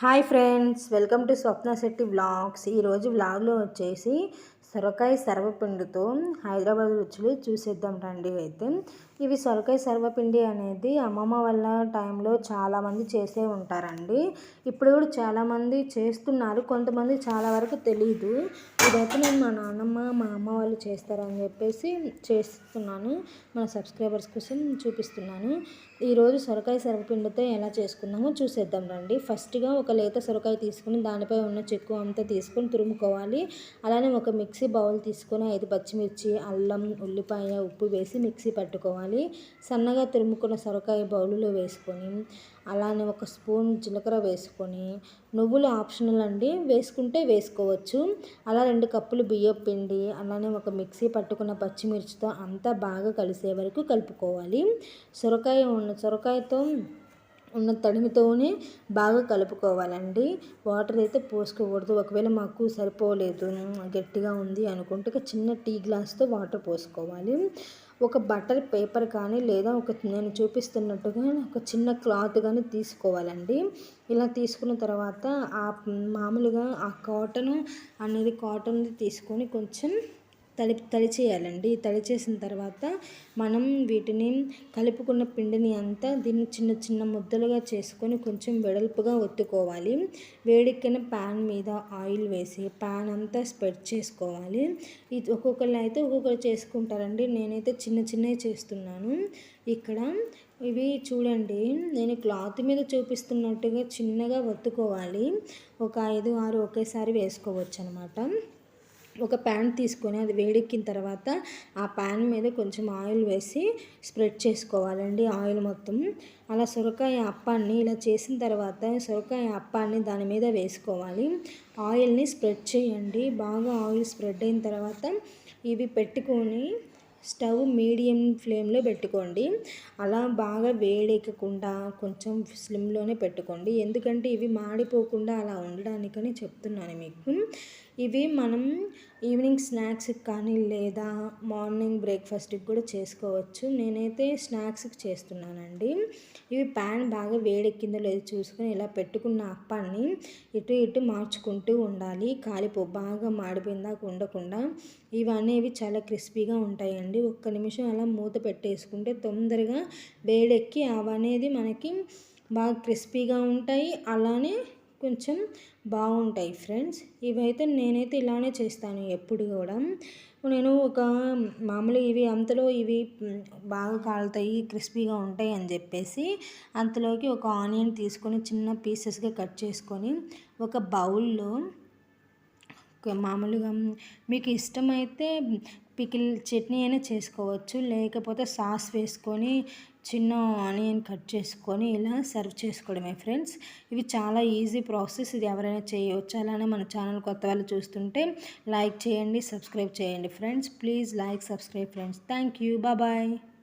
Hi friends welcome to Swapna Shetty vlogs. ఈరోజు వ్లాగ్లో వచ్చేసి సొరకాయ సర్వపిండితో హైదరాబాద్ రుచులు చూసేద్దాం రండి అయితే. ఇవి సొరకాయ సర్వపిండి అనేది అమ్మమ్మ వాళ్ళ టైంలో చాలామంది చేసే ఉంటారండి. ఇప్పుడు కూడా చాలామంది చేస్తున్నారు. కొంతమంది చాలా వరకు తెలియదు ఇదైతే నేను మా నాన్నమ్మ మా అమ్మ వాళ్ళు చేస్తారని చెప్పేసి చేస్తున్నాను. మన సబ్స్క్రైబర్స్ కోసం చూపిస్తున్నాను. ఈరోజు సొరకాయ సర్వపిండితో ఎలా చేసుకుందామో చూసేద్దాం రండి. ఫస్ట్గా ఒక లేత సొరకాయ తీసుకుని దానిపై ఉన్న చెక్కు అంతా తీసుకొని తురుముకోవాలి. అలానే ఒక మిక్స్ మిక్సీ బౌల్ తీసుకొని ఐదు పచ్చిమిర్చి అల్లం ఉల్లిపాయ ఉప్పు వేసి మిక్సీ పట్టుకోవాలి. సన్నగా తురుముకున్న సొరకాయ బౌలులో వేసుకొని అలానే ఒక స్పూన్ జీలకర్ర వేసుకొని నువ్వులు ఆప్షనల్ అండి వేసుకుంటే వేసుకోవచ్చు. అలా రెండు కప్పులు బియ్యం పిండి అలానే ఒక మిక్సీ పట్టుకున్న పచ్చిమిర్చితో అంతా బాగా కలిసే వరకు కలుపుకోవాలి. సొరకాయ ఉన్న సొరకాయతో ఉన్న తడిమితోనే బాగా కలుపుకోవాలండి. వాటర్ అయితే పోసుకోకూడదు. ఒకవేళ మాకు సరిపోలేదు గట్టిగా ఉంది అనుకుంటే చిన్న టీ గ్లాస్తో వాటర్ పోసుకోవాలి. ఒక బట్టర్ పేపర్ కానీ లేదా ఒక నేను చూపిస్తున్నట్టుగా ఒక చిన్న క్లాత్ కానీ తీసుకోవాలండి. ఇలా తీసుకున్న తర్వాత ఆ మామూలుగా ఆ కాటన్ అనేది కాటన్ తీసుకొని కొంచెం తడి తడి చేయాలండి తడి చేసిన తర్వాత మనం వీటిని కలుపుకున్న పిండిని అంతా దీన్ని చిన్న చిన్న ముద్దలుగా చేసుకొని కొంచెం వెడల్పుగా ఒత్తుకోవాలి. వేడెక్కిన ప్యాన్ మీద ఆయిల్ వేసి ప్యాన్ అంతా స్ప్రెడ్ చేసుకోవాలి. ఇది ఒక్కొక్కరు అయితే ఒక్కొక్కరు చేసుకుంటారండి. నేనైతే చిన్న చిన్నవి చేస్తున్నాను. ఇక్కడ ఇవి చూడండి. నేను క్లాత్ మీద చూపిస్తున్నట్టుగా చిన్నగా ఒత్తుకోవాలి. ఒక ఐదు ఆరు ఒకేసారి వేసుకోవచ్చు అనమాట ఒక ప్యాన్ తీసుకొని అది వేడెక్కిన తర్వాత ఆ ప్యాన్ మీద కొంచెం ఆయిల్ వేసి స్ప్రెడ్ చేసుకోవాలండి ఆయిల్ మొత్తం. అలా సొరకాయ అప్పాన్ని ఇలా చేసిన తర్వాత సొరకాయ అప్పాన్ని దాని మీద వేసుకోవాలి. ఆయిల్ని స్ప్రెడ్ చేయండి. బాగా ఆయిల్ స్ప్రెడ్ అయిన తర్వాత ఇవి పెట్టుకొని స్టవ్ మీడియం ఫ్లేమ్లో పెట్టుకోండి. అలా బాగా వేడెక్కకుండా కొంచెం స్లిమ్లోనే పెట్టుకోండి. ఎందుకంటే ఇవి మాడిపోకుండా అలా ఉండడానికని చెప్తున్నాను మీకు. ఇవి మనం ఈవినింగ్ స్నాక్స్కి కానీ లేదా మార్నింగ్ బ్రేక్ఫాస్ట్కి కూడా చేసుకోవచ్చు. నేనైతే స్నాక్స్కి చేస్తున్నానండి. ఇవి ప్యాన్ బాగా వేడెక్కిందో లేదో చూసుకొని ఇలా పెట్టుకున్న అప్పాన్ని ఇటు ఇటు మార్చుకుంటూ ఉండాలి. కాలిపో బాగా మాడిపోయిందాక ఉండకుండా ఇవి అనేవి చాలా క్రిస్పీగా ఉంటాయండి. ఒక్క నిమిషం అలా మూత పెట్టేసుకుంటే తొందరగా వేడెక్కి అవి అనేది మనకి బాగా క్రిస్పీగా ఉంటాయి. అలానే కొంచెం బాగుంటాయి ఫ్రెండ్స్. ఇవైతే నేనైతే ఇలానే చేస్తాను ఎప్పుడు కూడా. నేను ఒక మామూలు ఇవి అంతలో ఇవి బాగా కాలుతాయి క్రిస్పీగా ఉంటాయి అని చెప్పేసి అంతలోకి ఒక ఆనియన్ తీసుకొని చిన్న పీసెస్గా కట్ చేసుకొని ఒక బౌల్లో మామూలుగా మీకు ఇష్టమైతే పికిల్ చట్నీ అయినా చేసుకోవచ్చు. లేకపోతే సాస్ వేసుకొని చిన్న ఆనియన్ కట్ చేసుకొని ఇలా సర్వ్ చేసుకోవడమే ఫ్రెండ్స్. ఇవి చాలా ఈజీ ప్రాసెస్. ఇది ఎవరైనా చేయవచ్చు. అలానే మన ఛానల్ కొత్త వాళ్ళు చూస్తుంటే లైక్ చేయండి సబ్స్క్రైబ్ చేయండి friends. Please like subscribe friends. Thank you. Bye